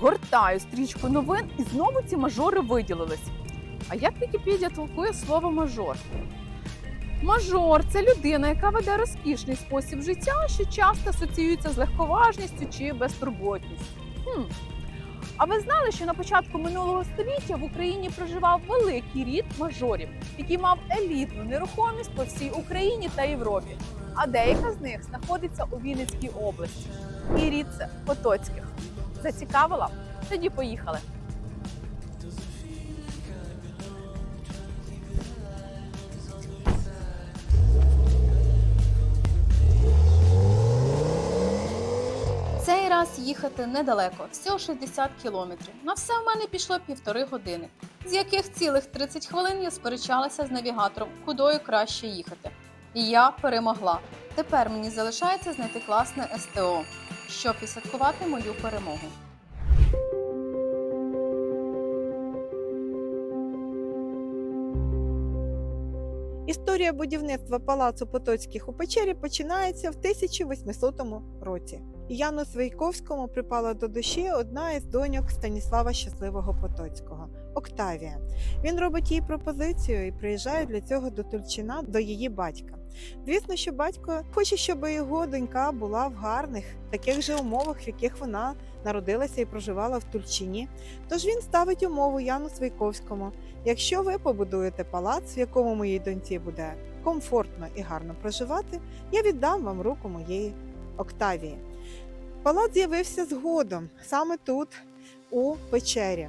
Гортаю стрічку новин і знову ці мажори виділились. А як Вікіпедія толкує слово мажор? Мажор це людина, яка веде розкішний спосіб життя, що часто асоціюється з легковажністю чи безтурботністю. Хм. А ви знали, що на початку минулого століття в Україні проживав великий рід мажорів, який мав елітну нерухомість по всій Україні та Європі. А деяка з них знаходиться у Вінницькій області. І рід це Потоцьких. Зацікавила? Тоді поїхали. Цей раз їхати недалеко, всього 60 кілометрів. На все в мене пішло півтори години, з яких цілих 30 хвилин я сперечалася з навігатором, кудою краще їхати. І я перемогла. Тепер мені залишається знайти класне СТО, щоб відсвяткувати мою перемогу. Історія будівництва палацу Потоцьких у печері починається в 1800 році. Яну Свійковському припала до душі одна із доньок Станіслава Щасливого Потоцького Октавія. Він робить їй пропозицію і приїжджає для цього до Тульчина до її батька. Звісно, що батько хоче, щоб його донька була в гарних таких же умовах, в яких вона народилася і проживала в Тульчині. Тож він ставить умову Яну Свійковському. Якщо ви побудуєте палац, в якому моїй доньці буде комфортно і гарно проживати, я віддам вам руку моєї Октавії. Палац з'явився згодом, саме тут, у печері.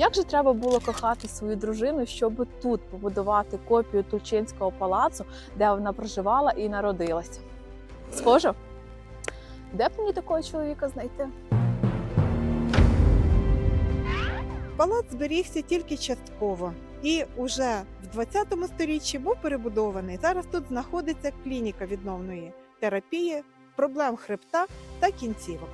Як же треба було кохати свою дружину, щоб тут побудувати копію Тульчинського палацу, де вона проживала і народилася? Схоже? Де б мені такого чоловіка знайти? Палац зберігся тільки частково і уже в 20 сторіччі був перебудований. Зараз тут знаходиться клініка відновної терапії, проблем хребта та кінцівок.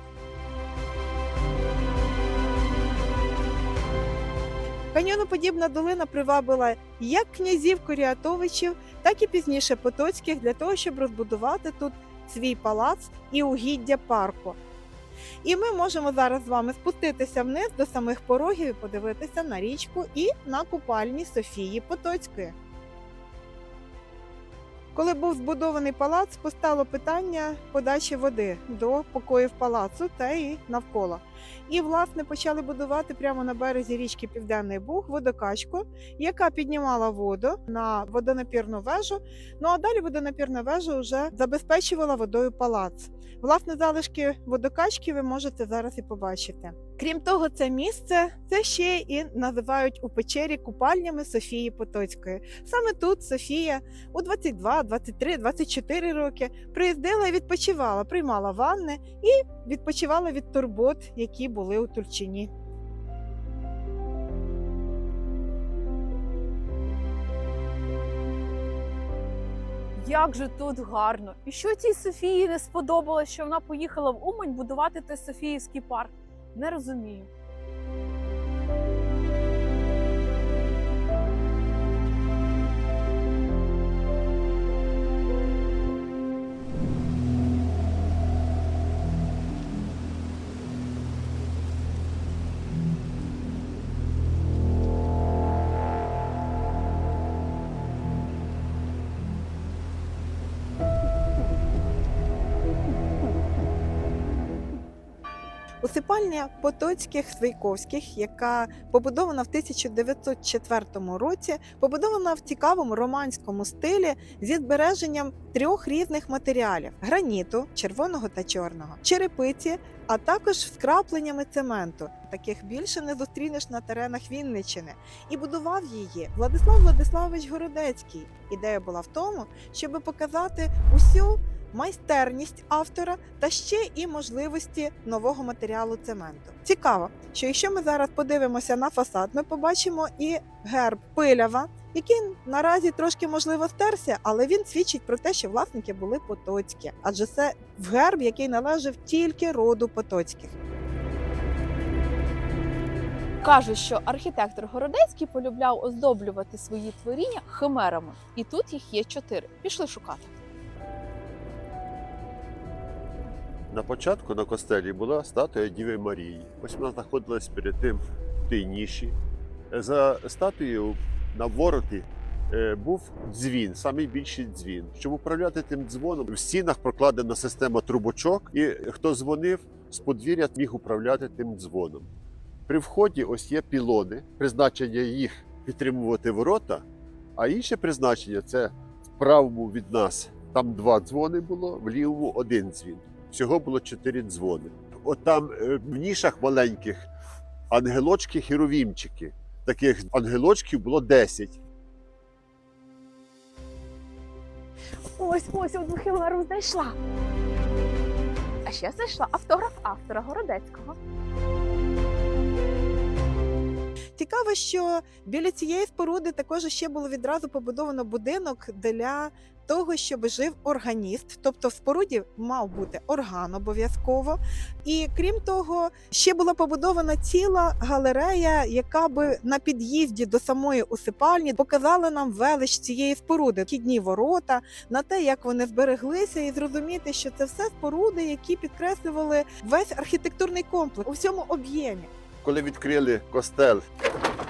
Каньйоноподібна долина привабила як князів Коріатовичів, так і пізніше Потоцьких для того, щоб розбудувати тут свій палац і угіддя парку. І ми можемо зараз з вами спуститися вниз до самих порогів і подивитися на річку і на купальні Софії Потоцької. Коли був збудований палац, постало питання подачі води до покоїв палацу та і навколо. І, власне, почали будувати прямо на березі річки Південний Буг водокачку, яка піднімала воду на водонапірну вежу. Ну а далі водонапірна вежа вже забезпечувала водою палац. Власне, залишки водокачки ви можете зараз і побачити. Крім того, це місце це ще і називають у печері купальнями Софії Потоцької. Саме тут Софія у 22, 23, 24 роки приїздила і відпочивала, приймала ванни і відпочивала від турбот, які були у Тульчині. Як же тут гарно! І що цій Софії не сподобалось, що вона поїхала в Умань будувати той Софіївський парк? Не розумію. Усипальня Потоцьких Свійковських, яка побудована в 1904 році, побудована в цікавому романському стилі зі збереженням трьох різних матеріалів: граніту, червоного та чорного, черепиці, а також з крапленнями цементу. Таких більше не зустрінеш на теренах Вінниччини. І будував її Владислав Владиславович Городецький. Ідея була в тому, щоб показати усю майстерність автора та ще і можливості нового матеріалу цементу. Цікаво, що якщо ми зараз подивимося на фасад, ми побачимо і герб пилява, який наразі трошки можливо стерся, але він свідчить про те, що власники були потоцькі, адже це герб, який належав тільки роду потоцьких. Кажуть, що архітектор Городецький полюбляв оздоблювати свої творіння химерами, і тут їх є чотири. Пішли шукати. На початку на костелі була статуя Діви Марії. Ось вона знаходилась перед тим в тій ніші. За статуєю на вороті е, був дзвін, найбільший дзвін. Щоб управляти тим дзвоном, в стінах прокладена система трубочок, і хто дзвонив з подвір'я, міг управляти тим дзвоном. При вході ось є пілони, призначення їх підтримувати ворота, а інше призначення це в правому від нас. Там два дзвони було, в лівому один дзвін. Всього було чотири дзвони. От там е, в нішах маленьких ангелочки, херовімчики. Таких ангелочків було 10. Ось ось одну химеру знайшла. А ще знайшла автограф автора Городецького. Цікаво, що біля цієї споруди також ще було відразу побудовано будинок для того, щоб жив органіст. Тобто в споруді мав бути орган обов'язково. І крім того, ще була побудована ціла галерея, яка би на під'їзді до самої усипальні показала нам велич цієї споруди, вхідні ворота, на те, як вони збереглися, і зрозуміти, що це все споруди, які підкреслювали весь архітектурний комплекс у всьому об'ємі. Коли відкрили костел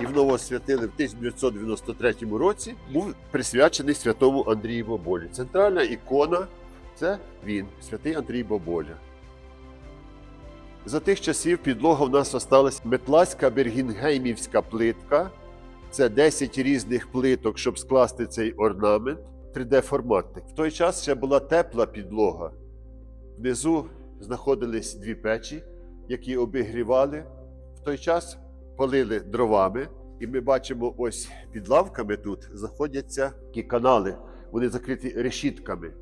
і вновь освятили в 1993 році, був присвячений святому Андрію Баболі. Центральна ікона це він, святий Андрій Баболя. За тих часів підлога в нас осталась метласька бергінгеймівська плитка. Це 10 різних плиток, щоб скласти цей орнамент. 3D-форматник. В той час ще була тепла підлога. Внизу знаходились дві печі, які обігрівали. Той час палили дровами, і ми бачимо, ось під лавками тут знаходяться такі канали. Вони закриті решітками.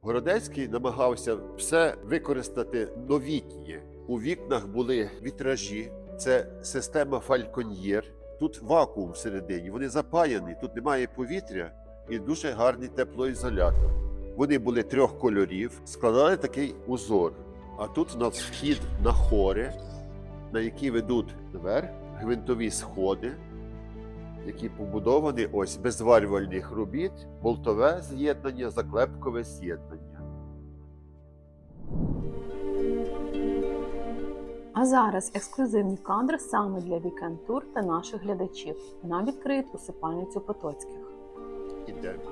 Городецький намагався все використати новітнє. У вікнах були вітражі, це система фальконьєр. Тут вакуум всередині, вони запаяні, тут немає повітря і дуже гарний теплоізолятор. Вони були трьох кольорів, складали такий узор. А тут у нас вхід на хори, на які ведуть вверх гвинтові сходи, які побудовані ось без зварювальних робіт, болтове з'єднання, заклепкове з'єднання. А зараз ексклюзивні кадри саме для Вікенд Тур та наших глядачів. Нам відкриють усипальницю Потоцьких. Ідемо.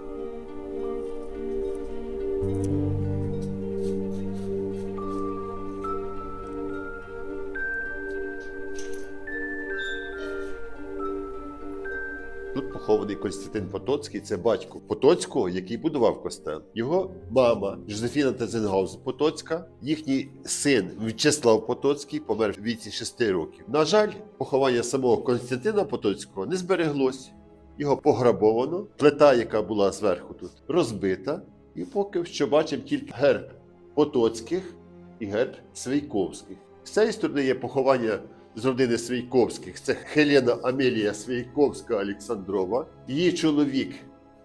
Похований Константин Потоцький, це батько Потоцького, який будував костел. Його мама Жозефіна Тазенгаузен Потоцька, їхній син В'ячеслав Потоцький помер в віці 6 років. На жаль, поховання самого Константина Потоцького не збереглось. Його пограбовано, плита, яка була зверху тут, розбита. І поки що бачимо тільки герб Потоцьких і герб Свійковських. З цієї сторони є поховання з родини Свійковських. Це Хелена Амелія Свійковська Олександрова, її чоловік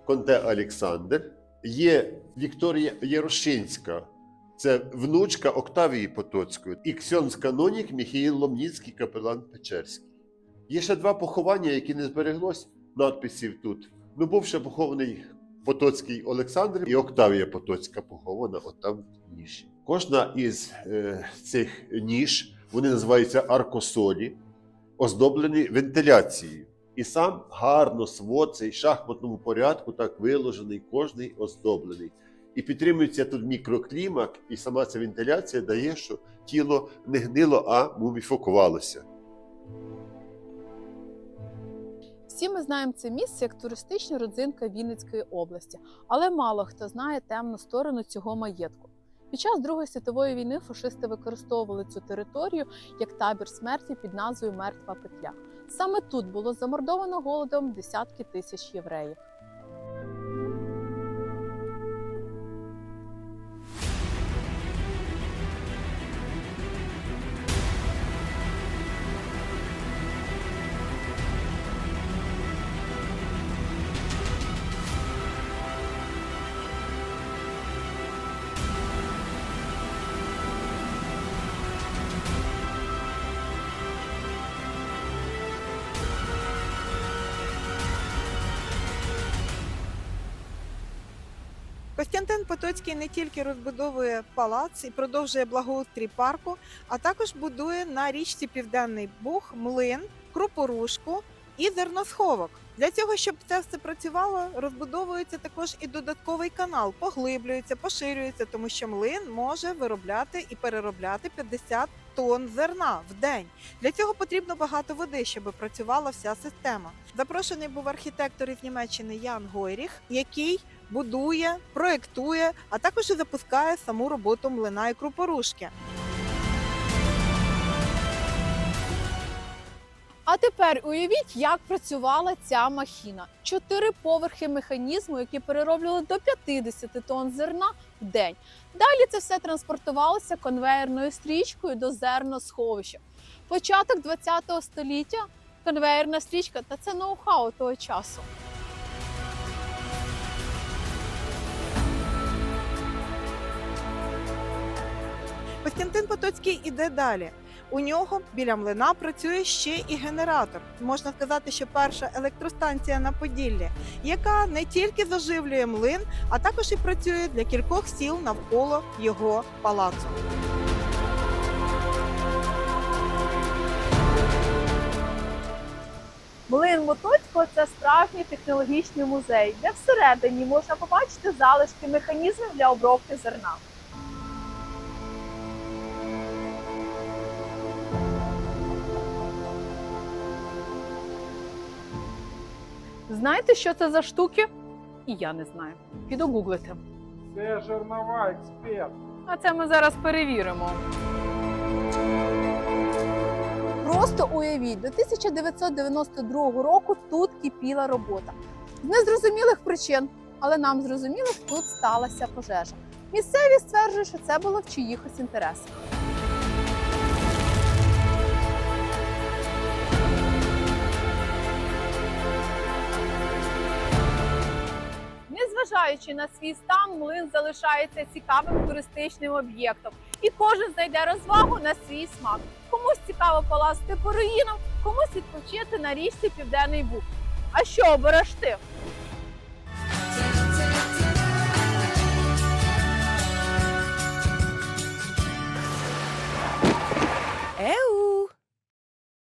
Конте Олександр, є Вікторія Ярошинська. Це внучка Октавії Потоцької і ксьонс канонік Міхаїл Ломніцький, капелан Печерський. Є ще два поховання, які не збереглось надписів тут. Ну, був ще похований Потоцький Олександр і Октавія Потоцька похована отам в ніші. Кожна із е, цих ніж, вони називаються аркосолі, оздоблені вентиляцією. І сам гарно свод цей шахматному порядку, так виложений, кожний оздоблений. І підтримується тут мікроклімак, і сама ця вентиляція дає, що тіло не гнило, а муміфікувалося. Всі ми знаємо це місце як туристична родзинка Вінницької області, але мало хто знає темну сторону цього маєтку. Під час Другої світової війни фашисти використовували цю територію як табір смерті під назвою Мертва петля. Саме тут було замордовано голодом десятки тисяч євреїв. Костянтин Потоцький не тільки розбудовує палац і продовжує благоустрій парку, а також будує на річці Південний Буг млин, крупорушку і зерносховок. Для цього, щоб це все працювало, розбудовується також і додатковий канал, поглиблюється, поширюється, тому що млин може виробляти і переробляти 50 тонн зерна в день. Для цього потрібно багато води, щоб працювала вся система. Запрошений був архітектор із Німеччини Ян Гойріх, який будує, проєктує, а також і запускає саму роботу млина і крупорушки. А тепер уявіть, як працювала ця махіна. Чотири поверхи механізму, які перероблювали до 50 тонн зерна в день. Далі це все транспортувалося конвеєрною стрічкою до зерносховища. Початок 20 століття конвеєрна стрічка та це ноу-хау того часу. Костянтин Потоцький іде далі. У нього біля млина працює ще і генератор. Можна сказати, що перша електростанція на Поділлі, яка не тільки заживлює млин, а також і працює для кількох сіл навколо його палацу. Млин Мотоцького це справжній технологічний музей, де всередині можна побачити залишки механізмів для обробки зерна. Знаєте, що це за штуки? І я не знаю. Піду гуглити. Це жернова експерт. А це ми зараз перевіримо. Просто уявіть, до 1992 року тут кипіла робота. З незрозумілих причин, але нам зрозуміло, що тут сталася пожежа. Місцеві стверджують, що це було в чиїхось інтересах. Незважаючи на свій стан, млин залишається цікавим туристичним об'єктом, і кожен знайде розвагу на свій смак. Комусь цікаво полазити по руїнам, комусь відпочити на річці Південний Буг. А що обереш ти? Еу!